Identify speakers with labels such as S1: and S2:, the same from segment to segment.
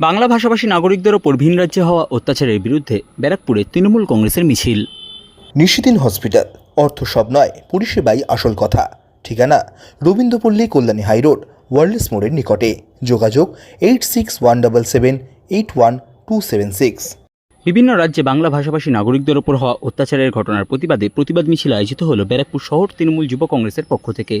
S1: বাংলা ভাষাভাষী নাগরিকদের ওপর ভিন রাজ্যে হওয়া অত্যাচারের বিরুদ্ধে ব্যারাকপুরে তৃণমূল কংগ্রেসের মিছিল।
S2: নিশিদিন হসপিটাল অর্থ সব নয় পরিষেবাই আসল কথা। ঠিকানা রবীন্দ্রপল্লী কল্যাণী হাইরোড ওয়ার্ল্ডস মোড়ের নিকটে। যোগাযোগ eight six one double seven eight one two seven six.
S1: বিভিন্ন রাজ্যে বাংলা ভাষাভাষী নাগরিকদের ওপর হওয়া অত্যাচারের ঘটনার প্রতিবাদে প্রতিবাদ মিছিল আয়োজিত হলো ব্যারাকপুর শহর তৃণমূল যুব কংগ্রেসের পক্ষ থেকে।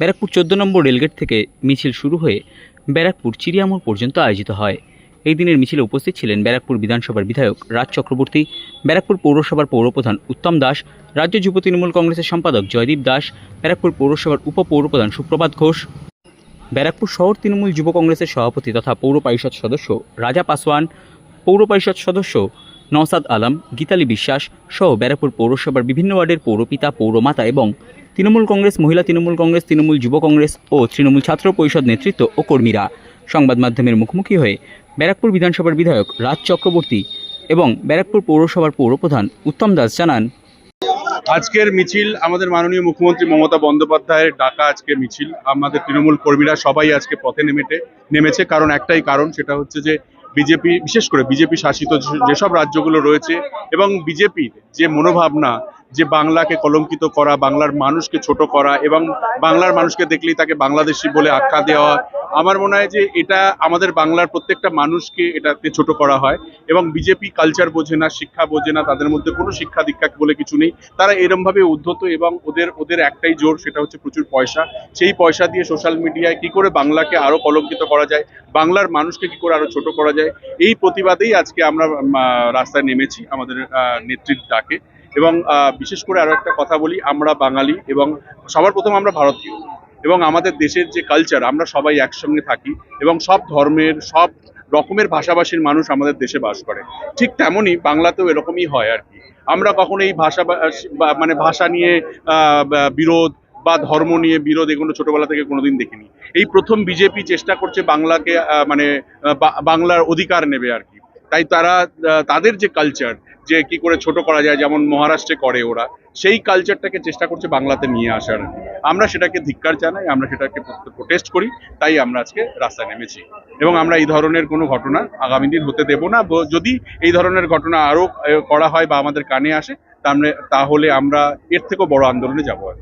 S1: ব্যারাকপুর চোদ্দ নম্বর রেলগেট থেকে মিছিল শুরু হয়ে ব্যারাকপুর চিড়িয়ামোড় পর্যন্ত আয়োজিত হয়। এই দিনের মিছিলে উপস্থিত ছিলেন ব্যারাকপুর বিধানসভার বিধায়ক রাজ চক্রবর্তী, ব্যারাকপুর পৌরসভার পৌরপ্রধান উত্তম দাস, রাজ্য যুব তৃণমূল কংগ্রেসের সম্পাদক জয়দীপ দাস, ব্যারাকপুর পৌরসভার উপপৌরপ্রধান সুপ্রভাত ঘোষ, ব্যারাকপুর শহর তৃণমূল যুব কংগ্রেসের সভাপতি তথা পৌর পরিষদ সদস্য রাজা পাসওয়ান, পৌর পরিষদ সদস্য নওসাদ আলম, গীতালি বিশ্বাস সহ ব্যারাকপুর পৌরসভার বিভিন্ন ওয়ার্ডের পৌরপিতা, পৌরমাতা এবং তৃণমূল কংগ্রেস, মহিলা তৃণমূল কংগ্রেস, তৃণমূল যুব কংগ্রেস ও তৃণমূল ছাত্র পরিষদ নেতৃত্ব ও কর্মীরা। সংবাদ মাধ্যমের মুখোমুখি হয়ে ব্যারাকপুর বিধানসভার বিধায়ক রাজ চক্রবর্তী এবং ব্যারাকপুর পৌরসভার পৌরপ্রধান উত্তম দাস জানান,
S3: আজকের মিছিল আমাদের মাননীয় মুখ্যমন্ত্রী মমতা বন্দ্যোপাধ্যায়ের ডাকা আজকে মিছিল। আমাদের তৃণমূল কর্মীরা সবাই আজকে পথে নেমেটে, নেমেছে। কারণ একটাই কারণ, সেটা হচ্ছে যে বিজেপি, বিশেষ করে বিজেপি শাসিত যেসব রাজ্যগুলো রয়েছে এবং বিজেপির যে মনোভাবনা যে বাংলাকে কলঙ্কিত করা, বাংলার মানুষকে ছোট করা এবং বাংলার মানুষকে দেখলেই তাকে বাংলাদেশি বলে আখ্যা দেওয়া, আমার মনে হয় যে এটা আমাদের বাংলার প্রত্যেকটা মানুষকে এটাতে ছোট করা হয় এবং বিজেপি কালচার বোঝে না, শিক্ষা বোঝে না, তাদের মধ্যে কোনো শিক্ষা দীক্ষা বলে কিছু নেই। তারা এরম ভাবে উদ্ধত এবং ওদের ওদের একটাই জোর, সেটা হচ্ছে প্রচুর পয়সা। সেই পয়সা দিয়ে সোশ্যাল মিডিয়ায় কি করে বাংলাকে আরও কলঙ্কিত করা যায়, বাংলার মানুষকে কি করে আরও ছোট করা যায়, এই প্রতিবাদেই আজকে আমরা রাস্তায় নেমেছি আমাদের নেত্রীর ডাকে। এবং বিশেষ করে আরও একটা কথা বলি, আমরা বাঙালি এবং সবার প্রথম আমরা ভারতীয় এবং আমাদের দেশের যে কালচার আমরা সবাই একসঙ্গে থাকি এবং সব ধর্মের, সব রকমের ভাষাভাষীর মানুষ আমাদের দেশে বাস করে। ঠিক তেমনই বাংলাতেও এরকমই হয় আর কি। আমরা কখনো এই ভাষা মানে ভাষা নিয়ে বিরোধ বা ধর্ম নিয়ে বিরোধ এগুলো ছোটবেলা থেকে কোনোদিন দেখিনি। এই প্রথম বিজেপি চেষ্টা করছে বাংলাকে মানে বাংলার অধিকার নেবে আর কি। তাই তারা তাদের যে কালচার যে কি করে ছোট করা যায় যেমন মহারাষ্ট্রে করে ওরা সেই কালচারটাকে চেষ্টা করছে বাংলাতে নিয়ে আসার। আমরা সেটাকে ধিক্কার জানাই আমরা সেটাকে প্রোটেস্ট করি তাই আমরা আজকে রাস্তায় নেমেছি। এবং আমরা এই ধরনের কোনো ঘটনা আগামী দিন হতে দেব না। যদি এই ধরনের ঘটনা আরও আহ, করা হয় বা আমাদের কানে আসে তাহলে তাহলে আমরা এর থেকেও বড় আন্দোলনে যাব আর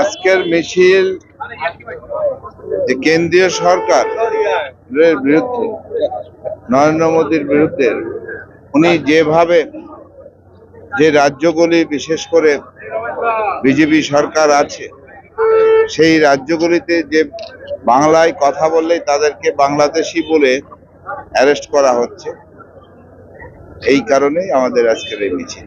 S4: আজকের মিছিল যে কেন্দ্রীয় সরকার বিরুদ্ধে নরেন্দ্র মোদীর বিরুদ্ধে উনি যেভাবে যে রাজ্যগুলি বিশেষ করে বিজেপি সরকার আছে, সেই রাজ্যগুলিতে যে বাংলায় কথা বললেই তাদেরকে বাংলাদেশি বলে অ্যারেস্ট করা হচ্ছে, এই কারণেই আমাদের আজকের এই মিছিল।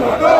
S5: Mudou!